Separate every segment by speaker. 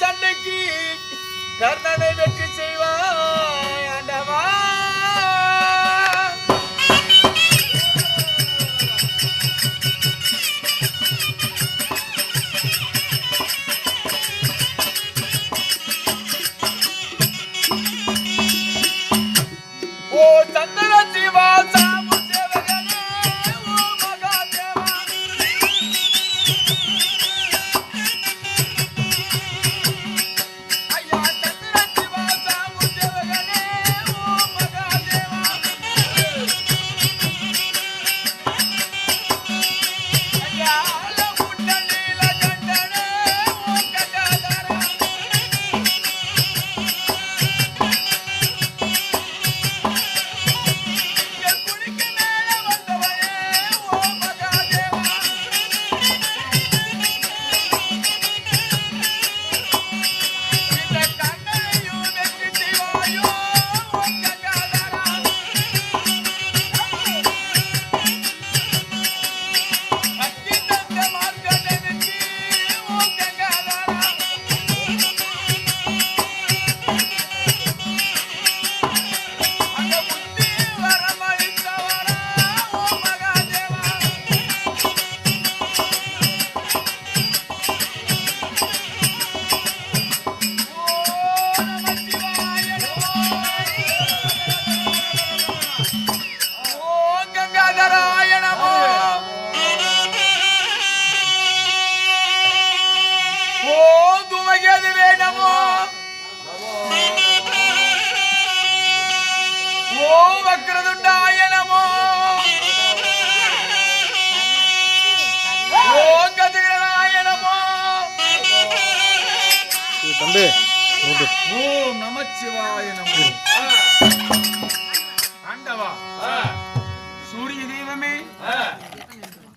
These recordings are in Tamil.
Speaker 1: சண்டைக்கு கர்ணனை வெற்றி செய்வாய் ஆண்டவா ஓ சந்திர சிவா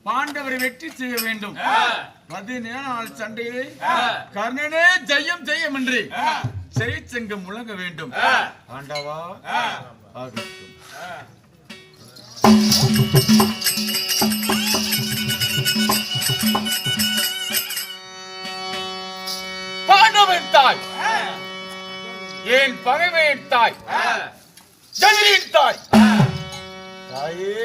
Speaker 1: பாண்டவரை வெற்றி செய்ய வேண்டும். பதினேழு நாள் சண்டையிலே கர்ணனே ஜெயம் ஜெயம் என்று ஜெயச்சங்கம் முழங்க வேண்டும். ஆண்டவா ஆகட்டும். பாண்டவன் தாய். ஏன் பகைமையின் தாய்? ஜெயிலின் தாய். தாயே.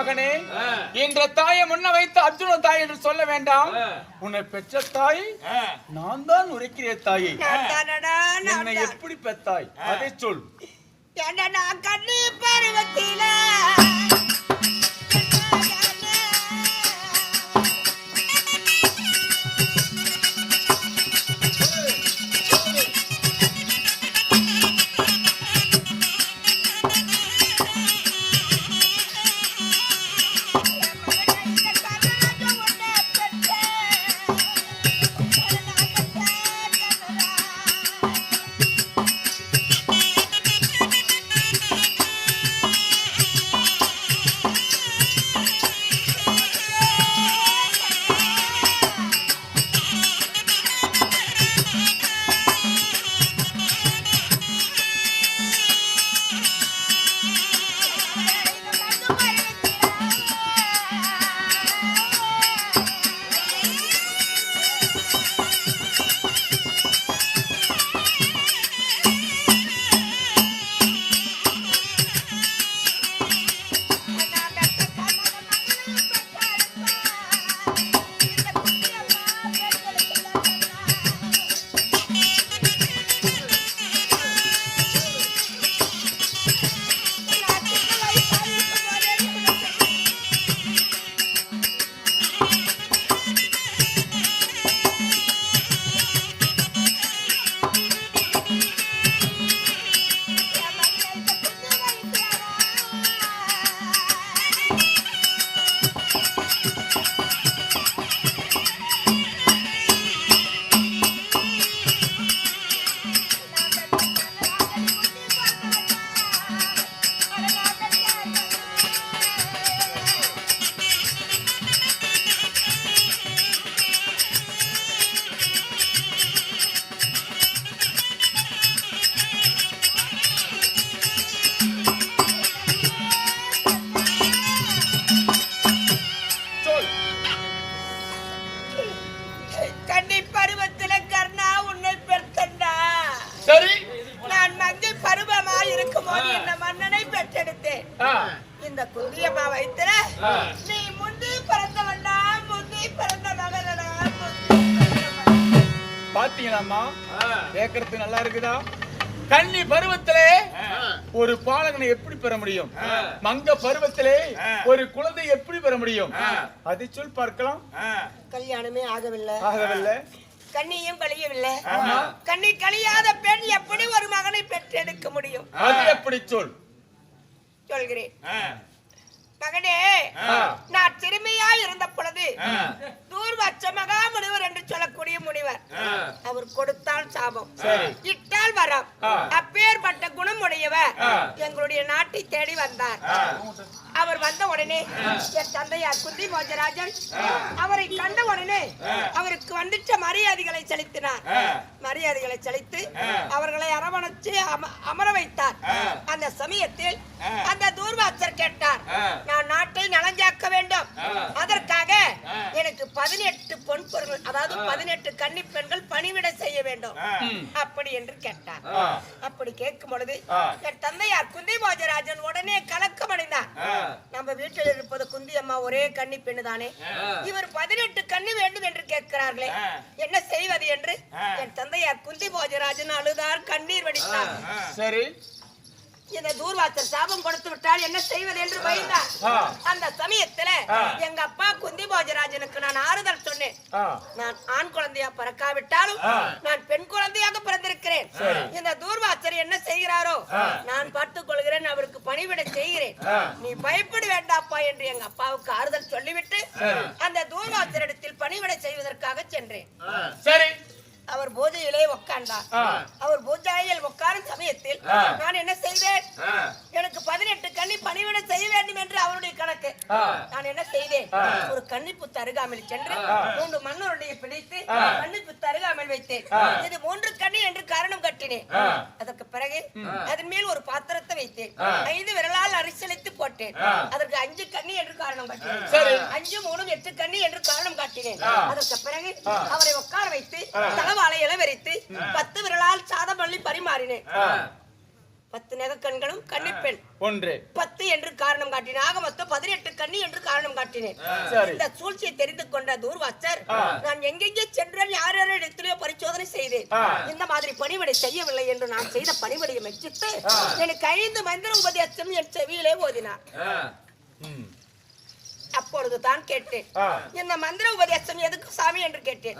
Speaker 2: மகனே என்ற தாயை
Speaker 1: முன்ன வைத்து அர்ஜுன தாய் என்று சொல்ல வேண்டாம். உன்னை பெற்ற தாய் நான் தான் உரைக்கிறேன் தாயை. என்னை எப்படி பெத்தாய்? அதை சொல்.
Speaker 2: நான் கண்ணு பருவத்தில
Speaker 1: பாத்தீங்களாம்மா? கேக்குறது நல்லா இருக்குதா? கன்னி பருவத்திலே ஒரு பாலகனை எப்படி பெற முடியும்? மங்க பருவத்திலே ஒரு குழந்தை எப்படி பெற முடியும்? அதை சொல் பார்க்கலாம்.
Speaker 2: கல்யாணமே ஆகவில்லை.
Speaker 1: ஆகவில்லை.
Speaker 2: கண்ணியும் கழியவில்லை. கண்ணி கழியாத பெண் எப்படி ஒரு மகனை பெற்றெடுக்க முடியும்?
Speaker 1: அது எப்படி சொல்?
Speaker 2: சொல்கிறேன். மகனே நான் சிறுமியா இருந்த பொழுது தூர்வச்ச மகா முனிவர் என்று சொல்லக்கூடிய முனிவர். அவர் கொடுத்தால் சாபம். இட்டால் வரம். அப்பேற்பட்ட குணம் உடையவர் எங்களுடைய நாட்டை தேடி வந்தார். அவர் வந்த உடனே என் தந்தையார் குந்தி மோஜராஜன் அவரை கண்ட உடனே அவருக்கு வந்துட்ட மரியாதைகளை செலுத்தினார். மரியாதைகளை செலுத்தி அவர்களை அரவணைச்சு அம- அமர வைத்தார். அந்த சமயத்தில் அந்த தூர்வாசர் கேட்டார் நான் நாட்டை நலஞ்சாக்க வேண்டும் அதற்காக எனக்கு பதினெட்டு பொன் பொருள். அதாவது பதினெட்டு கன்னி பெண்கள் பணிவிட செய்ய வேண்டும். அப்படி என்று கேட்டார். அப்படி கேட்கும் பொழுது என் தந்தையார் குந்தி போஜராஜன் உடனே கலக்கம் அடைந்தார் நம்ம வீட்டில் இருப்பது குந்தி அம்மா ஒரே கன்னி பெண்ணு தானே இவர் பதினெட்டு கன்னி வேண்டும் என்று கேட்கிறார்களே. என்ன செய்வது என்று என் தந்தையார் குந்தி போஜராஜன் அழுதார் கண்ணீர் வடித்தார்.
Speaker 1: சரி.
Speaker 2: இந்த தூர்வாசர் சாபம் கொடுத்து விட்டால் என்ன செய்வது என்று பயந்தார். அந்த சமயத்துல எங்க அப்பா குந்தி போஜராஜனுக்கு நான் ஆறுதல் சொன்னேன். நான் ஆண் குழந்தையா பிறக்காவிட்டாலும் நான் பெண் குழந்தையாக பிறந்திருக்கிறேன். இந்த தூர்வாசர் என்ன செய்கிறாரோ நான் பார்த்துக் கொள்கிறேன் அவருக்கு பணிவிட செய்கிறேன். நீ பயப்பட வேண்டாப்பா என்று எங்க அப்பாவுக்கு ஆறுதல் சொல்லிவிட்டு அந்த தூர்வாசரிடத்தில் பணிவிட செய்வதற்காக சென்றேன். அவர் பூஜையிலே உட்கார்ந்தார் அவர் பூஜையில் உட்காரும் சமயத்தில் நான் என்ன செய்தேன் எனக்கு பதினெட்டு கன்னி பணிவிட செய்ய வேண்டும் என்று அவருடைய கணக்கு. நான் என்ன செய்தேன்? ஒரு கன்னிப்புத்து அருகாமையில் சென்று மூன்று மன்னருடைய பிடித்து கன்னிப்புத்து அருகாமையில் வைத்தேன். இது மூன்று கன்னி என்று காரணம் கட்டினேன். அதற்கு பிறகு அதன் மேல் ஒரு பாத்திரத்தை வைத்தேன். ஐந்து விரலால் அரிசலித்து போட்டேன். அதற்கு அஞ்சு கன்னி என்று காரணம் கட்டினேன். அஞ்சு மூணு எட்டு கன்னி என்று காரணம் காட்டினேன். அதற்கு பிறகு அவரை உட்கார வைத்து தலவாழை இளவரித்து பத்து விரலால் சாதம் அள்ளி பரிமாறினேன். பத்து நெகக்கண்களும் கன்னிப்பெண்.
Speaker 1: ஒன்று.
Speaker 2: பத்து என்று காரணம் காட்டினேன். ஆக மொத்தம் பதினெட்டு கன்னி என்று காரணம் காட்டினேன். இந்த சூழ்ச்சியை தெரிந்து கொண்ட தூர்வாசர் நான் எங்கெங்கே சென்றேன் யார் யார் இடத்திலேயோ பரிசோதனை செய்தேன். இந்த மாதிரி பணிவிடை செய்யவில்லை என்று நான் செய்த பணிவிடையை மெச்சித்து எனக்கு ஐந்து மந்திர உபதேசம் என் செவியிலே ஓதினார்.
Speaker 1: ம்.
Speaker 2: அப்பொழுது தான் கேட்டேன் இந்த மந்திர உபதேசம் எதுக்கு சாமி என்று கேட்டேன்.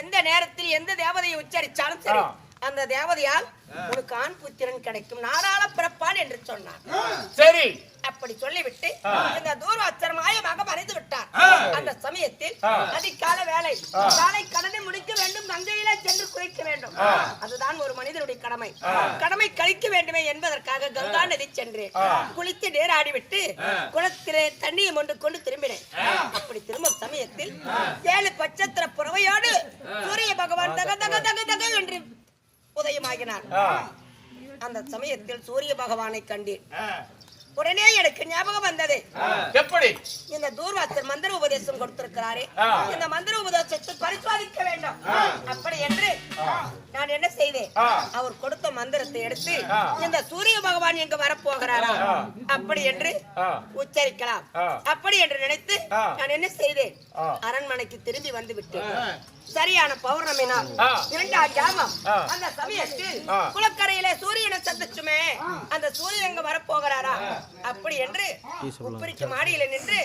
Speaker 2: எந்த நேரத்தில் எந்த தேவதையை உச்சரிச்சாலும் சரி. அந்த தேவதையால் உனக்கு ஆண் புத்திரன் கிடைக்கும். நாராள பிறப்பான் என்று சொன்னார்.
Speaker 1: சரி.
Speaker 2: அப்படி சொல்லிவிட்டு இந்த தூர்வாச்சர் மாயமாக மறைந்து விட்டார் அந்த சமயத்தில் அதிகால வேலை காலை கடனை முடிக்க வேண்டும் மங்கையில சென்று குளிக்க வேண்டும். அதுதான் ஒரு மனிதனுடைய கடமை. கடமை கழிக்க வேண்டுமே என்பதற்காக கங்கா நதி சென்றேன் குளித்து நீராடி விட்டு குளத்திலே தண்ணியை மொண்டு கொண்டு திரும்பினேன். அப்படி திரும்பும் சமயத்தில் ஏழு பட்சத்திர புறவையோடு சூரிய பகவான் தக தக தக தக என்று உதயமாகினார். அந்த சமயத்தில் சூரிய பகவானை கண்டேன். உடனே எனக்கு ஞாபகம் வந்தது.
Speaker 1: எப்படி?
Speaker 2: இந்த தூர்வாசர் மந்திர உபதேசம் கொடுத்திருக்கிறாரே. இந்த மந்திர உபதேசத்தை பரிசோதிக்க வேண்டும். அப்படி என்று நான் என்ன செய்தேன்? அவர் கொடுத்த மந்திரத்தை எடுத்து இந்த சூரிய பகவான் எங்க வரப்போகிறாரா? அப்படி என்று உச்சரிக்கலாம். அப்படி என்று நினைத்து நான் என்ன செய்தேன்? அரண்மனைக்கு திரும்பி வந்து விட்டேன் சரியான பௌர்ணமி நாள் இரண்டாம் ஜாமம் அந்த சமயத்தில் குளக்கரையிலே சூரியனை சந்திச்சுமே அந்த சூரியன் எங்க வரப்போகிறாரா? அப்படி என்று உப்பரிக்கு மாடியில நின்று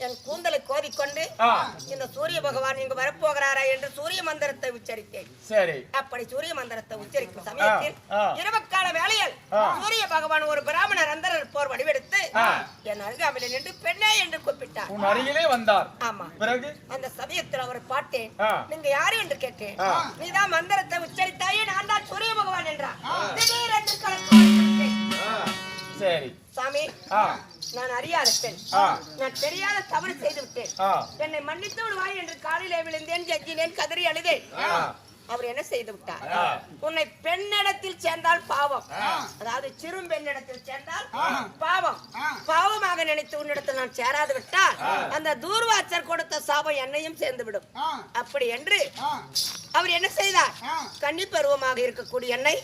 Speaker 2: என் கூந்தலை கோதிக்கொண்டு இந்த சூரிய பகவான் இங்கு வரப்போகிறாரா என்று சூரிய மந்திரத்தை உச்சரித்தேன்.
Speaker 1: சரி.
Speaker 2: அப்படி சூரிய மந்திரத்தை உச்சரிக்கும் சமயத்தில் இரவுக்கால வேளையில் சூரிய பகவான் ஒரு பிராமணர் அந்தரர் போர் வடிவெடுத்து என் அருகாமையில் நின்று பெண்ணே என்று கூப்பிட்டார்.
Speaker 1: அருகிலே வந்தார்.
Speaker 2: ஆமா.
Speaker 1: பிறகு?
Speaker 2: அந்த சமயத்தில் அவரை
Speaker 1: ஆ.
Speaker 2: நீங்க யாரு என்று கேட்டேன். நீதான் மந்திரத்தை உச்சரித்தாயே நான் தான் சூரிய பகவான் என்றார்.
Speaker 1: சரி.
Speaker 2: சாமி நான் அறியாத பெண். நான் தெரியாத தவறு செய்து விட்டேன் என்னை மன்னித்து விடுவாய் என்று காலிலே விழுந்தேன் ஜெஜினேன் கதறி அழுதேன். அவர் என்ன செய்து விட்டார்? உன்னை பெண்ணிடத்தில் சேர்ந்தால் பாவம். அதாவது சிறும் பெண்ணிடத்தில் சேர்ந்தால் பாவம். பாவமாக நினைத்து உன்னிடத்தில் நான் சேராது விட்டால் அந்த தூர்வாச்சர் கொடுத்த சாபம் என்னையும் சேர்ந்து விடும் அப்படி என்று அவர் என்ன செய்தார்? கன்னி பருவமாக இருக்கக்கூடிய என்னை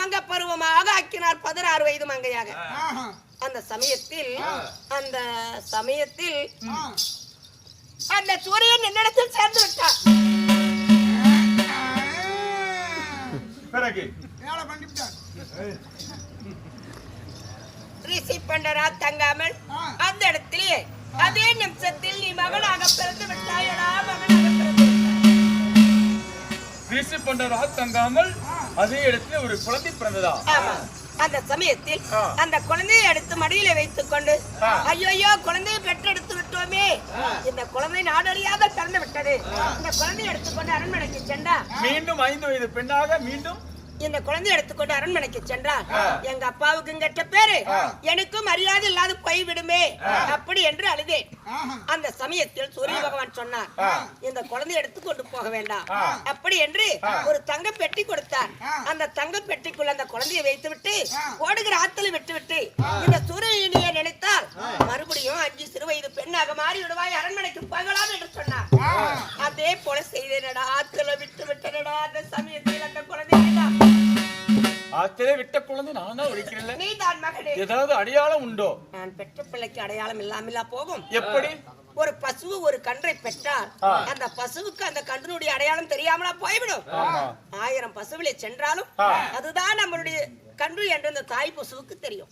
Speaker 2: மங்க பருவமாக ஆக்கினார் பதினாறு வயது மங்கையாக. அந்த சமயத்தில் அந்த சமயத்தில் அந்த சூரியன் என்னிடத்தில் சேர்ந்து விட்டார்.
Speaker 1: பிறகு.
Speaker 2: ரிஷி பண்டரா தங்காமல் அந்த இடத்திலே அதே நிமிஷத்தில் நீ மகனாக பிறந்து விட்டாயடா மகனாக.
Speaker 1: ரிஷி பண்டரா தங்காமல் அதே இடத்துல ஒரு குழந்தை பிறந்ததா?
Speaker 2: ஆமா. அந்த சமயத்தில். அந்த குழந்தையை எடுத்து மடியில வைத்துக் கொண்டு. ஐயோ குழந்தையை பெற்றெடுத்து விட்டோமே. இந்த குழந்தை நாடறியாக பிறந்து விட்டது. இந்த குழந்தையை எடுத்துக்கொண்டு அரண்மனைக்கு சென்றா
Speaker 1: மீண்டும் ஐந்து வயது பெண்ணாக மீண்டும்
Speaker 2: இந்த குழந்தையை எடுத்துக்கொண்டு அரண்மனைக்கு சென்றார் எங்க அப்பாவுக்கும் கெட்ட பேரு எனக்கும் மரியாதை இல்லாத போய் விடுமே அப்படி என்று அழுதேன். அந்த சமயத்தில் சூரிய பகவான் சொன்னார் இந்த குழந்தையை எடுத்துக்கொண்டு போக வேண்டாம். அப்படி என்று ஒரு தங்க பெட்டி கொடுத்தார். அந்த தங்க பெட்டிக்குள்ள அந்த குழந்தையை வைத்து விட்டு ஓடுகிற ஆத்துல விட்டு விட்டு இந்த சூரியனியை நினைத்தால் மறுபடியும் அஞ்சு சிறு வயது பெண்ணாக மாறி விடுவாய் அரண்மனைக்கு போகலாம் என்று சொன்னார். அதே போல செய்தேனடா ஆத்துல விட்டு விட்டனடா அந்த சமயத்தில் அந்த குழந்தையை
Speaker 1: ஆத்திரே விட்ட குழந்தை நான் தான் ஒழிக்கிறேன்
Speaker 2: நீதான் மகனே.
Speaker 1: ஏதாவது அடையாளம் உண்டோ?
Speaker 2: நான் பெற்ற பிள்ளைக்கு அடையாளம் இல்லாமலா போகும்?
Speaker 1: எப்படி?
Speaker 2: ஒரு பசுவு ஒரு கன்றை பெற்றால் அந்த பசுவுக்கு அந்த கன்றினுடைய அடையாளம் தெரியாமலா போய்விடும். ஆயிரம் பசுவிலே சென்றாலும். அதுதான் நம்மளுடைய கன்று என்று அந்த தாய் பசுவுக்கு தெரியும்.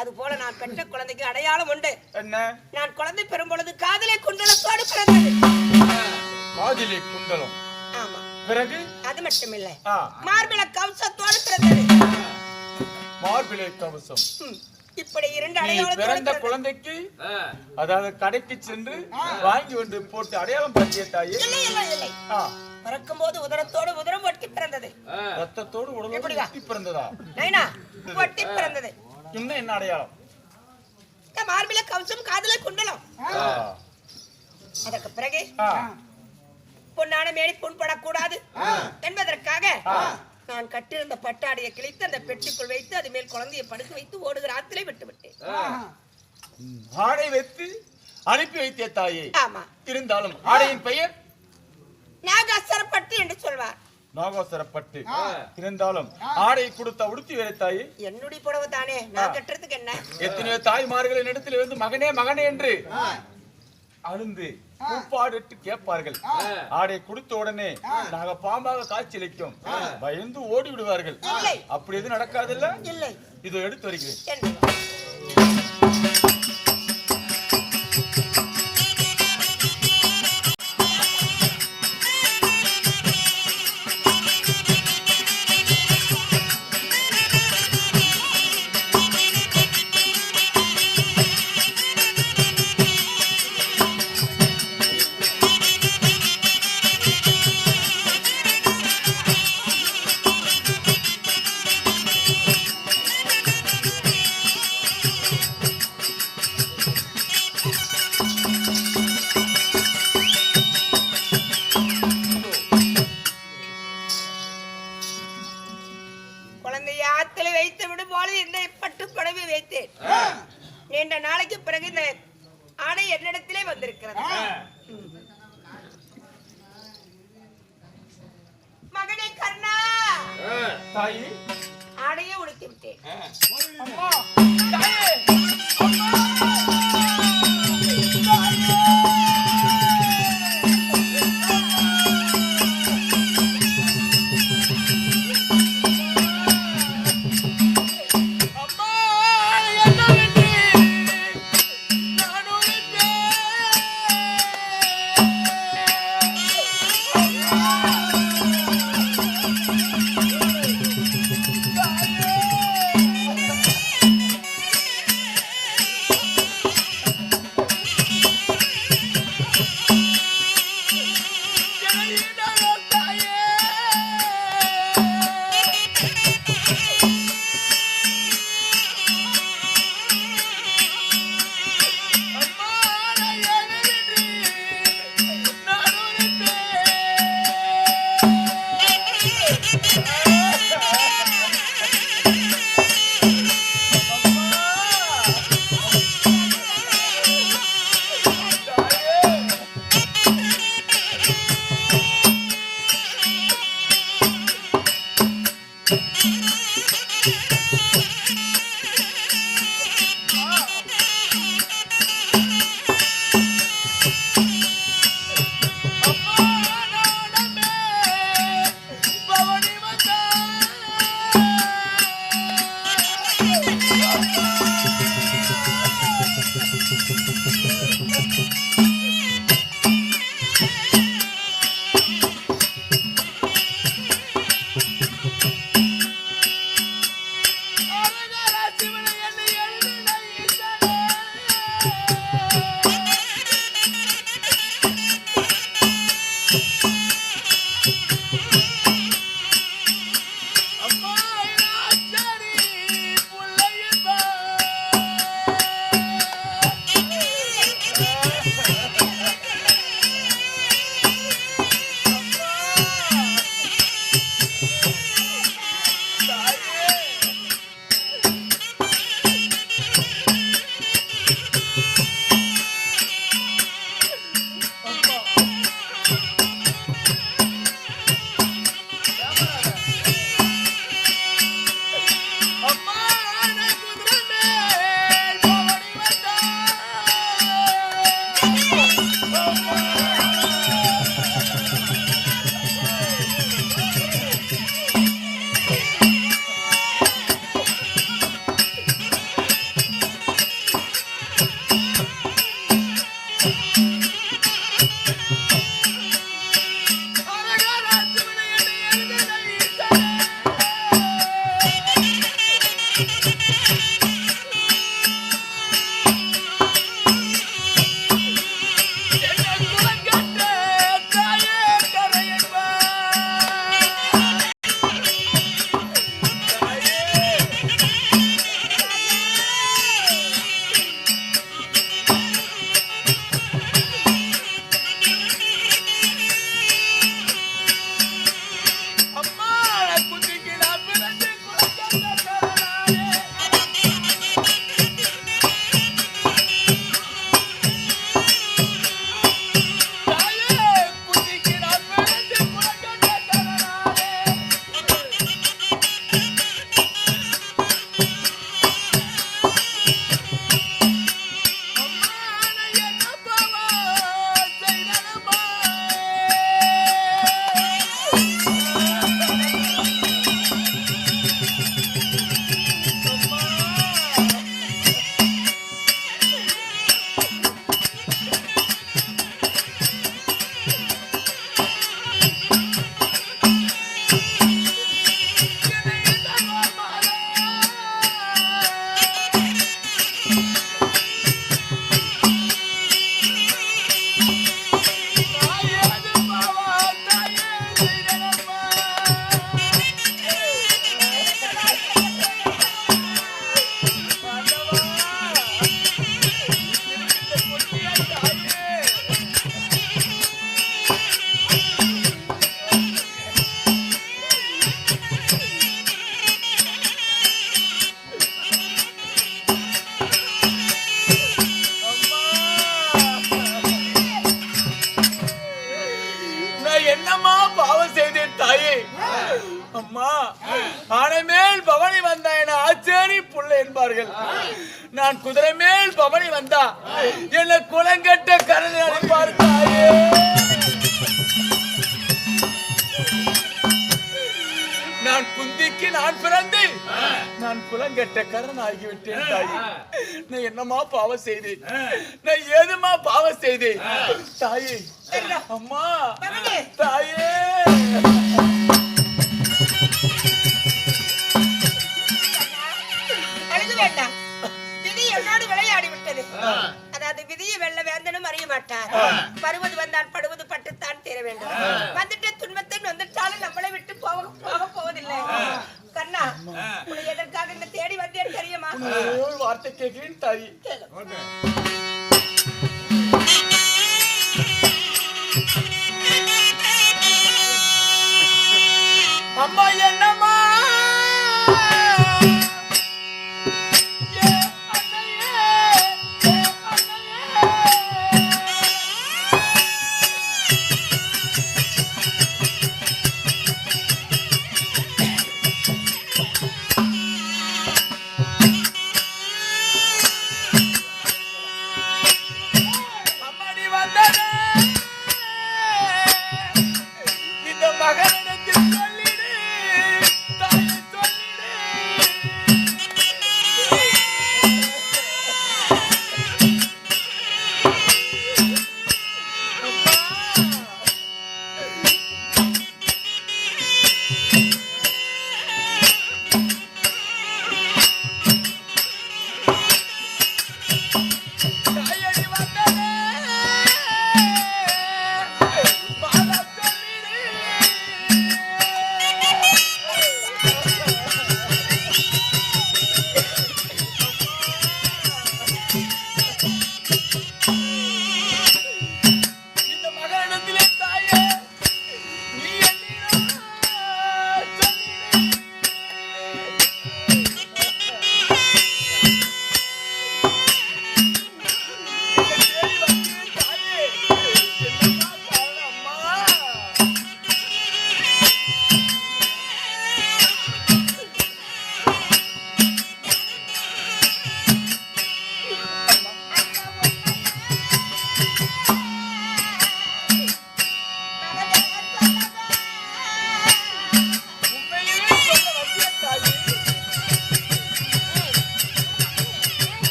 Speaker 2: அது போல நான் பெற்ற குழந்தைக்கு அடையாளம் உண்டு.
Speaker 1: என்ன?
Speaker 2: நான் குழந்தை பெறும் பொழுது காதலை குண்டலத்தோடு பிறந்தது.
Speaker 1: காதிலே குண்டலம். பிறகு?
Speaker 2: அது மட்டுமில்லை.
Speaker 1: ஆ,
Speaker 2: மார்பிள கவசத்தோடு பிறந்தது.
Speaker 1: மார்பிளை கவசம்.
Speaker 2: இப்படி இரண்டு
Speaker 1: நீ
Speaker 2: அடையாளத்தோடு
Speaker 1: பிறந்த. குழந்தைக்கு அதாவது கடைக்கு சென்று வாங்கி வந்து போட்டு அடையாளம் பற்றிய தாயே?
Speaker 2: இல்லை இல்லை இல்லை. பிறக்கும் போது உதரத்தோடு உதரம் ஒட்டி பிறந்தது.
Speaker 1: ரத்தத்தோடு உடலோடு
Speaker 2: எப்படிடா?
Speaker 1: ஒட்டி பிறந்ததா?
Speaker 2: நைனா ஒட்டி பிறந்தது.
Speaker 1: இன்னும் என்ன அடையாளம்?
Speaker 2: மார்பில கவசம் காதல குண்டலம். அதற்கு பிறகு பொன்னான மேடி புண்படக்கூடாது என்பதற்காக நான் கட்டியிருந்த பட்டாடையை கிழித்து அந்த பெட்டிக்குள் வைத்து அது மேல் குழந்தையை படுக்க வைத்து ஓடுகிற ஆத்திலே விட்டு விட்டேன்
Speaker 1: ஆடை வைத்து அனுப்பி வைத்திய தாயே.
Speaker 2: ஆமா.
Speaker 1: இருந்தாலும் ஆடையின் பெயர்?
Speaker 2: நாகாசரப்பட்டு என்று சொல்வார்.
Speaker 1: நாகோசரப்பட்டு. இருந்தாலும் ஆடை கொடுத்த உடுத்தி வேற தாயே.
Speaker 2: என்னுடைய புடவை தானே? நான் கட்டுறதுக்கு என்ன?
Speaker 1: எத்தனையோ தாய்மார்களின் இடத்துல வந்து மகனே மகனே என்று அழுந்து கூப்பாடிட்டு கேட்பார்கள். ஆடை கொடுத்த உடனே நாங்க பாம்பாக காய்ச்சலிக்கும் பயந்து ஓடி விடுவார்கள். அப்படி எதுவும் நடக்காதுல்ல
Speaker 2: இல்லை?
Speaker 1: இதோ எடுத்து வருகிறேன். என்ன குலங்கட்ட கருணை அழைப்பார் தாயே. நான் குந்திக்கு நான் பிறந்து நான் குலங்கெட்ட கரண் ஆகிவிட்டேன் தாயே. நான் என்னமா பாவம் செய்தேன்? நான் ஏதுமா பாவம் செய்தேன்? தாயே அம்மா. தாயே.
Speaker 2: விளையாடி விட்டது அதாவது விதியை வெல்ல வேந்தனும் அறிய மாட்டார். வருவது வந்தால் படுவது பட்டுத்தான் தீர வேண்டும். வந்துட்டு துன்பத்தை வந்துட்டாலும் நம்மளை விட்டு போக போக போவதில்லை. கண்ணா உன்னை எதற்காக இந்த தேடி வந்தேன் தெரியுமா?
Speaker 1: வார்த்தை கேட்கிறேன் தாயே அம்மா என்னம்மா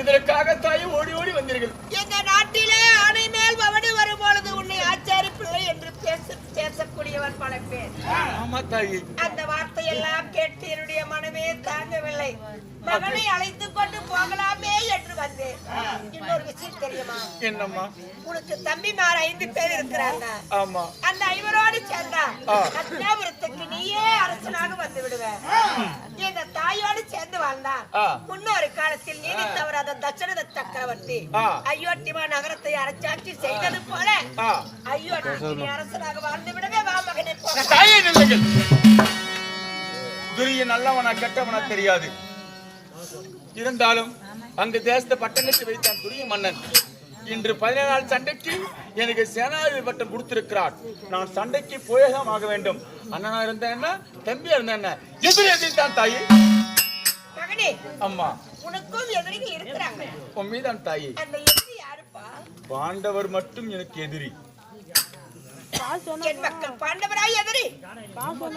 Speaker 1: இதற்காக தாயி ஓடி ஓடி வந்தீர்கள்.
Speaker 2: இந்த நாட்டிலே ஆணை மேல் பவனி வரும் பொழுது உன்னை ஆச்சாரி பிள்ளை என்று பேச பேசக்கூடியவர் பல பேர்.
Speaker 1: ஆமா தாயி.
Speaker 2: அந்த வார்த்தையெல்லாம் கேட்டு மனமே தாங்கவில்லை. மகனை அழைத்து கொண்டு போகலாமே என்று வந்தேன். இன்னொரு விஷயம் தெரியுமா?
Speaker 1: என்னம்மா?
Speaker 2: உனக்கு தம்பிமார் ஐந்து பேர் இருக்கிறாங்க.
Speaker 1: ஆமா.
Speaker 2: அந்த ஐவரோடு சேர்ந்தா
Speaker 1: ஆ.
Speaker 2: அத்தியாபுரத்துக்கு நீயே அரசனாக வந்து விடுவ இந்த தாயோடு சேர்ந்து வாழ்ந்தா. முன்னொரு காலத்தில் நீதி தவறாத தசரத சக்கரவர்த்தி. அயோத்திமா நகரத்தை அரசாட்சி செய்தது போல. அயோத்தி அரசனாக வாழ்ந்து விடவே வா மகனே போக
Speaker 1: துரிய நல்லவனா கெட்டவனா தெரியாது. இருந்தாலும் அங்கு தேசத்தை பட்டம் கட்டி வைத்தான் துரிய மன்னன். இன்று பதினேழு நாள் சண்டைக்கு எனக்கு சேனாதிபதி பட்டம் கொடுத்திருக்கிறார். நான் சண்டைக்கு போயகம் ஆக வேண்டும். அண்ணனா இருந்தேன் என்ன? தம்பியா இருந்தேன் என்ன? எதிரி எதிர்த்தான் தாயி.
Speaker 2: மகனே
Speaker 1: அம்மா.
Speaker 2: உனக்கும் எதிரிகள் இருக்கிறாங்க.
Speaker 1: உன் மீதான் தாயி. பாண்டவர் மட்டும் எனக்கு எதிரி.
Speaker 2: என் மக்கள் பாண்டவராய் எதிரி.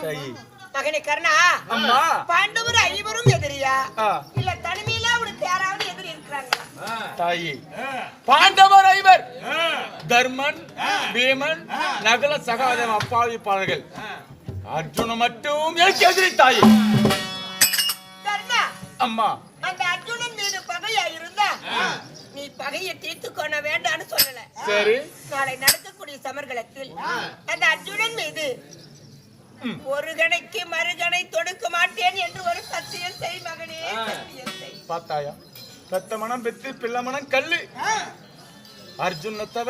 Speaker 1: தாயி.
Speaker 2: மகனே கர்ணா
Speaker 1: அம்மா
Speaker 2: பாண்டவர் ஐவரும் எதிரியா. இல்ல தனிமையில உனக்கு யாராவது எதிரி இருக்கிறாங்களா?
Speaker 1: தாயி. பாண்டவர் ஐவர். தர்மன் பீமன் நகல சகாதேவன் அப்பாவி பாடல்கள் அர்ஜுன மட்டும் எனக்கு எதிரி தாயி.
Speaker 2: கர்ணா
Speaker 1: அம்மா.
Speaker 2: அந்த அர்ஜுனன் மீது பகையா இருந்தா நீ பகையை தீர்த்து கொள்ள வேண்டாம்னு சொல்லல.
Speaker 1: சரி.
Speaker 2: நாளை நடக்கக்கூடிய சமர்களத்தில் அந்த அர்ஜுனன் மீது ஒரு கணைக்கு மறுகணை தொடுக்க மாட்டேன் என்று ஒரு சத்தியம் செய் மகனே.
Speaker 1: பார்த்தாயா? பெத்த மனம் பெத்து பிள்ளை மனம் கல்லு. அர்ஜுன தவிர